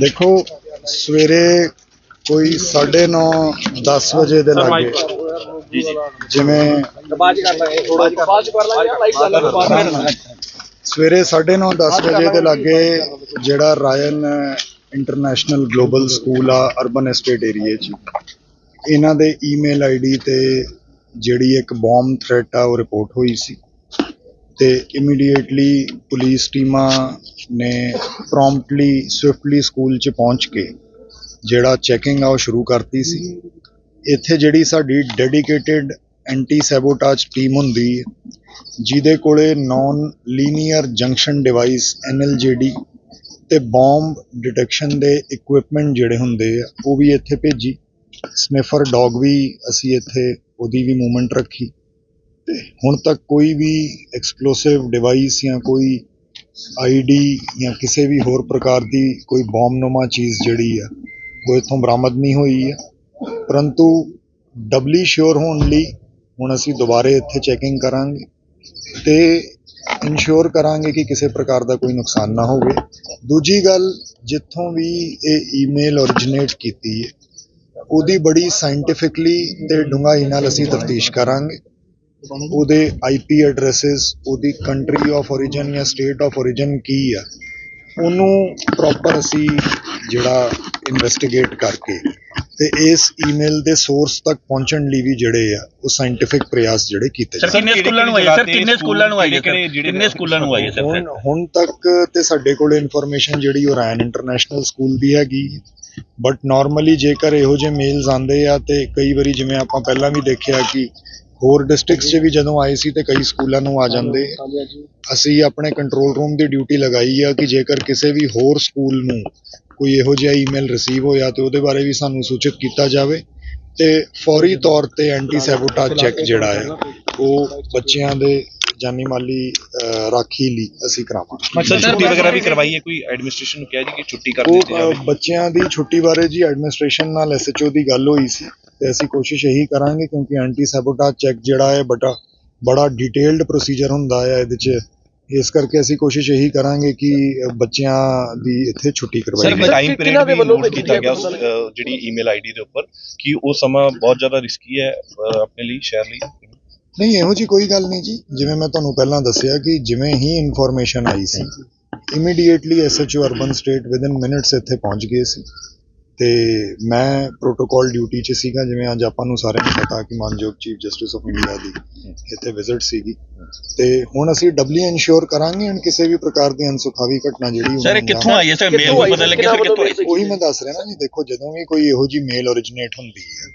ਦੇਖੋ ਸਵੇਰੇ ਕੋਈ 9:30 10 ਵਜੇ ਦੇ ਲਾਗੇ ਜੀ ਜੀ ਜਿਵੇਂ ਸਵੇਰੇ 9:30 10 ਵਜੇ ਦੇ ਲਾਗੇ ਜਿਹੜਾ ਰਾਇਨ ਇੰਟਰਨੈਸ਼ਨਲ ਗਲੋਬਲ ਸਕੂਲ ਆ ਅਰਬਨ ਐਸਟੇਟ ਏਰੀਆ 'ਚ ਇਹਨਾਂ ਦੇ ਈਮੇਲ ਆਈਡੀ ਤੇ ਜਿਹੜੀ ਇੱਕ ਬੰਬ ਥ੍ਰੈਟ ਆ ਉਹ ਰਿਪੋਰਟ ਹੋਈ ਸੀ। ਤੇ ਇਮੀਡੀਏਟਲੀ ਪੁਲਿਸ ਟੀਮਾਂ ਨੇ ਪ੍ਰੌਮਪਟਲੀ ਸਵਿਫਟਲੀ ਸਕੂਲ 'ਚ ਪਹੁੰਚ ਕੇ ਜਿਹੜਾ ਚੈਕਿੰਗ ਆ ਉਹ ਸ਼ੁਰੂ ਕਰਤੀ ਸੀ। ਇੱਥੇ ਜਿਹੜੀ ਸਾਡੀ ਡੈਡੀਕੇਟਿਡ ਐਂਟੀ ਸੈਬੋਟਾਜ ਟੀਮ ਹੁੰਦੀ ਹੈ, ਜਿਹਦੇ ਕੋਲੇ non linear junction device NLGD ਤੇ ਬੰਬ ਡਿਟੈਕਸ਼ਨ ਦੇ ਇਕਵਿਪਮੈਂਟ ਜਿਹੜੇ ਹੁੰਦੇ ਆ, ਉਹ ਵੀ ਇੱਥੇ ਭੇਜੀ। ਸਨਿਫਰ ਡੌਗ ਵੀ ਅਸੀਂ ਇੱਥੇ, ਉਹਦੀ ਵੀ ਮੂਵਮੈਂਟ ਰੱਖੀ। ਤੇ ਹੁਣ ਤੱਕ ਕੋਈ ਵੀ ਐਕਸਪਲੋਸਿਵ ਡਿਵਾਈਸ ਜਾਂ ਕੋਈ ਆਈਡੀ ਜਾਂ ਕਿਸੇ ਵੀ ਹੋਰ ਪ੍ਰਕਾਰ ਦੀ ਕੋਈ ਬੰਬਨੁਮਾ ਚੀਜ਼ ਜਿਹੜੀ ਆ, ਉਹ ਇੱਥੋਂ ਬਰਾਮਦ ਨਹੀਂ ਹੋਈ ਹੈ ਪਰੰਤੂ ਡਬਲੀ ਸ਼ੋਰ ਹੋਣ ਲਈ ਹੁਣ ਅਸੀਂ ਦੁਬਾਰੇ ਇੱਥੇ ਚੈਕਿੰਗ ਕਰਾਂਗੇ ਤੇ ਇਨਸ਼ੋਰ ਕਰਾਂਗੇ ਕਿ ਕਿਸੇ ਪ੍ਰਕਾਰ ਦਾ ਕੋਈ ਨੁਕਸਾਨ ਨਾ ਹੋਵੇ। ਦੂਜੀ ਗੱਲ, ਜਿੱਥੋਂ ਵੀ ਇਹ ਈਮੇਲ originates ਕੀਤੀ ਹੈ, ਉਹਦੀ ਬੜੀ ਸਾਇੰਟੀਫਿਕਲੀ ਤੇ ਡੂੰਘਾਈ ਨਾਲ ਅਸੀਂ ਤਫਤੀਸ਼ ਕਰਾਂਗੇ। ਉਹਦੇ ਆਈਪੀ ਐਡਰੈਸਸ ਉਹਦੀ ਕੰਟਰੀ ਆਫ origin ਜਾਂ ਸਟੇਟ ਆਫ origin ਕੀ ਆ ਉਹਨੂੰ ਪ੍ਰੋਪਰ ਅਸੀਂ ਜਿਹੜਾ ਇਨਵੈਸਟੀਗੇਟ ਕਰਕੇ ਤੇ ਇਸ ਈਮੇਲ ਦੇ ਸੋਰਸ ਤੱਕ ਪਹੁੰਚਣ ਲਈ ਵੀ ਜਿਹੜੇ ਆ ਉਹ ਸਾਇੰਟੀਫਿਕ ਪ੍ਰਯਾਸ ਜਿਹੜੇ ਕੀਤੇ ਸਰ ਕਿੰਨੇ ਸਕੂਲਾਂ ਨੂੰ ਆਈ ਸਰ ਕਿੰਨੇ ਸਕੂਲਾਂ ਨੂੰ ਆਈ ਸਰ ਕਿੰਨੇ ਸਕੂਲਾਂ ਨੂੰ ਆਈ ਸਰ ਹੁਣ ਹੁਣ ਤੱਕ ਤੇ ਸਾਡੇ ਕੋਲ ਇਨਫੋਰਮੇਸ਼ਨ ਜਿਹੜੀ ਉਹ ਰਾਇਨ ਇੰਟਰਨੈਸ਼ਨਲ ਸਕੂਲ ਦੀ ਹੈਗੀ ਬਟ ਨਾਰਮਲੀ ਜੇਕਰ ਇਹੋ ਜਿਹੇ ਮੇਲਸ ਆਉਂਦੇ ਆ ਤੇ ਕਈ ਵਾਰੀ ਜਿਵੇਂ ਆਪਾਂ ਪਹਿਲਾਂ ਵੀ ਦੇਖਿਆ ਕਿ ਹੋਰ ਡਿਸਟ੍ਰਿਕਟਸ 'ਚ ਵੀ ਜਦੋਂ ਆਏ ਸੀ ਤੇ ਕਈ ਸਕੂਲਾਂ ਨੂੰ ਆ ਜਾਂਦੇ। ਅਸੀਂ ਆਪਣੇ ਕੰਟਰੋਲ ਰੂਮ ਦੀ ਡਿਊਟੀ ਲਗਾਈ ਆ ਕਿ ਜੇਕਰ ਕਿਸੇ ਵੀ ਹੋਰ ਸਕੂਲ ਨੂੰ ਕੋਈ ਇਹੋ ਜਿਹਾ ਈਮੇਲ ਰਿਸੀਵ ਹੋਇਆ ਤੇ ਉਹਦੇ ਬਾਰੇ ਵੀ ਸਾਨੂੰ ਸੂਚਿਤ ਕੀਤਾ ਜਾਵੇ ਤੇ ਫੌਰੀ ਤੌਰ ਤੇ ਐਂਟੀ ਸੈਬੋਟਾਜ ਚੈੱਕ ਜਿਹੜਾ ਹੈ ਉਹ ਬੱਚਿਆਂ ਦੇ ਜਾਨੀ ਮਾਲੀ ਰਾਖੀ ਲਈ ਅਸੀਂ ਕਰਾਵਾਂਗੇ। ਸਰ ਛੁੱਟੀ ਵਗੈਰਾ ਵੀ ਕਰਵਾਈ ਹੈ? ਕੋਈ ਐਡਮਿਨਿਸਟ੍ਰੇਸ਼ਨ ਨੂੰ ਕਿਹਾ ਜੀ ਕਿ ਛੁੱਟੀ ਕਰ ਉਹ ਦਿੱਤੀ ਜਾਵੇ? ਅਹ, ਬੱਚਿਆਂ ਦੀ ਛੁੱਟੀ ਬਾਰੇ ਜੀ ਐਡਮਿਨਿਸਟ੍ਰੇਸ਼ਨ ਨਾਲ ਐਸਐਚਓ ਦੀ ਗੱਲ ਹੋਈ ਸੀ। ਤੇ ਅਸੀਂ ਕੋਸ਼ਿਸ਼ ਇਹੀ ਕਰਾਂਗੇ ਕਿਉਂਕਿ ਐਂਟੀ ਸੈਬੋਟਾਜ ਚੈੱਕ ਜਿਹੜਾ ਹੈ ਬੜਾ ਬੜਾ ਡਿਟੇਲਡ ਪ੍ਰੋਸੀਜਰ ਹੁੰਦਾ ਹੈ ਇਹਦੇ 'ਚ। ਇਸ ਕਰਕੇ ਅਸੀਂ ਕੋਸ਼ਿਸ਼ ਇਹੀ ਕਰਾਂਗੇ ਕਿ ਬੱਚਿਆਂ ਦੀ ਇੱਥੇ ਛੁੱਟੀ ਕਰਵਾਈ ਸਰ ਜਾਵੇ। ਟਾਈਮ ਪੀਰੀਅਡ ਵੀ ਨੋਟ ਕੀਤਾ ਗਿਆ ਉਸ ਜਿਹੜੀ ਈਮੇਲ ਆਈਡੀ ਦੇ ਉੱਪਰ ਕਿ ਉਹ ਸਮਾਂ ਬਹੁਤ ਜ਼ਿਆਦਾ ਰਿਸਕੀ ਹੈ ਆਪਣੇ ਲਈ ਸ਼ਹਿਰ ਲਈ। ਨਹੀਂ ਇਹੋ ਜੀ ਕੋਈ ਗੱਲ ਨਹੀਂ ਜੀ। ਜਿਵੇਂ ਮੈਂ ਤੁਹਾਨੂੰ ਪਹਿਲਾਂ ਦੱਸਿਆ ਕਿ ਜਿਵੇਂ ਹੀ ਇਨਫੋਰਮੇਸ਼ਨ ਆਈ ਸੀ immediately SHO urban state within minutes ਇੱਥੇ ਪਹੁੰਚ ਗਏ ਸੀ। ਤੇ ਮੈਂ ਪ੍ਰੋਟੋਕਾਲ ਡਿਊਟੀ 'ਚ ਸੀਗਾ ਜਿਵੇਂ ਅੱਜ ਆਪਾਂ ਨੂੰ ਸਾਰਿਆਂ ਨੂੰ ਪਤਾ ਕਿ ਮਾਨਯੋਗ ਚੀਫ ਜਸਟਿਸ ਆਫ ਇੰਡੀਆ ਦੀ ਇੱਥੇ ਵਿਜ਼ਿਟ ਸੀਗੀ। ਤੇ ਹੁਣ ਅਸੀਂ ਡਬਲੀ ਇਨਸ਼ੋਰ ਕਰਾਂਗੇ ਕਿ ਕਿਸੇ ਵੀ ਪ੍ਰਕਾਰ ਦੀ ਅਨਸੁਖਾਵੀ ਘਟਨਾ ਜਿਹੜੀ ਸਰ ਕਿੱਥੋਂ ਆਈ ਹੈ? ਸਰ ਮੇਲ ਤੋਂ ਪਤਾ ਲੱਗਿਆ ਸਰ ਕਿੱਥੋਂ ਆਈ? ਉਹੀ ਮੈਂ ਦੱਸ ਰਿਹਾ ਨਾ ਜੀ ਦੇਖੋ ਜਦੋਂ ਵੀ ਕੋਈ ਇਹੋ ਜੀ ਮੇਲ originates ਹੁੰਦੀ ਹੈ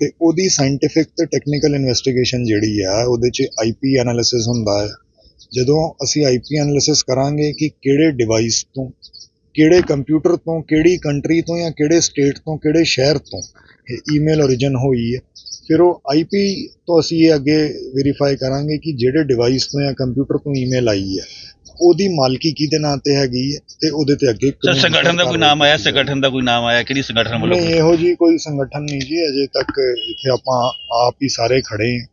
ਤੇ ਉਹਦੀ ਸਾਇੰਟੀਫਿਕ ਤੇ ਟੈਕਨੀਕਲ ਇਨਵੈਸਟੀਗੇਸ਼ਨ ਜਿਹੜੀ ਆ ਉਹਦੇ 'ਚ ਆਈਪੀ ਐਨਾਲਿਸਿਸ ਹੁੰਦਾ ਹੈ। ਜਦੋਂ ਅਸੀਂ ਆਈਪੀ ਐਨਾਲਿਸਿਸ ਕਰਾਂਗੇ ਕਿ ਕਿਹੜੇ ਡਿਵਾਈਸ ਤੋਂ ਕਿਹੜੇ ਕੰਪਿਊਟਰ ਤੋਂ ਕਿਹੜੀ ਕੰਟਰੀ ਤੋਂ ਜਾਂ ਕਿਹੜੇ ਸਟੇਟ ਤੋਂ ਕਿਹੜੇ ਸ਼ਹਿਰ ਤੋਂ ਇਹ ਈਮੇਲ origin ਹੋਈ ਹੈ। ਫਿਰ ਉਹ ਆਈਪੀ ਤੋਂ ਅਸੀਂ ਇਹ ਅੱਗੇ ਵੈਰੀਫਾਈ ਕਰਾਂਗੇ ਕਿ ਜਿਹੜੇ ਡਿਵਾਈਸ ਤੋਂ ਜਾਂ ਕੰਪਿਊਟਰ ਤੋਂ ਈਮੇਲ ਆਈ ਹੈ ਉਹਦੀ ਮਾਲਕੀ ਕਿਹਦੇ ਨਾਂ ਤੇ ਹੈਗੀ ਹੈ ਤੇ ਉਹਦੇ ਤੇ ਅੱਗੇ ਸਰ ਸੰਗਠਨ ਦਾ ਕੋਈ ਨਾਮ ਆਇਆ? ਸੰਗਠਨ ਦਾ ਕੋਈ ਨਾਮ ਆਇਆ? ਕਿਹੜੀ ਸੰਗਠਨ ਵੱਲੋਂ? ਨਹੀਂ ਇਹੋ ਜੀ ਕੋਈ ਸੰਗਠਨ ਨਹੀਂ ਜੀ ਅਜੇ ਤੱਕ ਇੱਥੇ ਆਪਾਂ ਆਪ ਹੀ ਸਾਰੇ ਖੜੇ ਹਾਂ।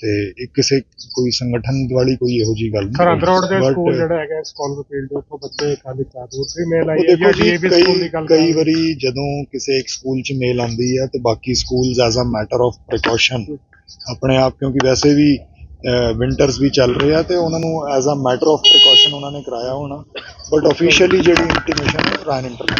ਤੇ ਇਹ ਕਿਸੇ ਕੋਈ ਸੰਗਠਨ ਵਾਲੀ ਕੋਈ ਇਹੋ ਜੀ ਗੱਲ ਨਹੀਂ ਸਰਹੰਦ ਰੋਡ ਦੇ But, ਸਕੂਲ ਜਿਹੜਾ ਹੈਗਾ ਸਕਾਲਰ ਫੀਲਡ ਉੱਥੋਂ ਬੱਚੇ ਖਾਲੀ ਚਾਰ ਦੂਸਰੀ ਮੇਲ ਆਈ ਹੈ ਦੇਖੋ ਜਾਂ ਜੀ ਡੀਏਵੀ ਸਕੂਲ ਦੀ ਕਈ ਗੱਲ ਕਈ ਵਾਰੀ ਜਦੋਂ ਕਿਸੇ ਇੱਕ ਸਕੂਲ 'ਚ ਮੇਲ ਆਉਂਦੀ ਹੈ ਤੇ ਬਾਕੀ schools as a matter of precaution ਆਪਣੇ ਆਪ ਕਿਉਂਕਿ ਵੈਸੇ ਵੀ ਵਿੰਟਰਸ ਵੀ ਚੱਲ ਰਹੇ ਆ ਤੇ ਉਹਨਾਂ ਨੂੰ as a matter of precaution ਉਹਨਾਂ ਨੇ ਕਰਾਇਆ ਹੋਣਾ। ਬਟ ਆਫੀਸ਼ੀਅਲੀ ਜਿਹੜੀ ਇੰਟੀਮੇਸ਼ਨ ਹੈ ਰਾਇਨ ਇੰਟਰਨੈਸ਼ਨਲ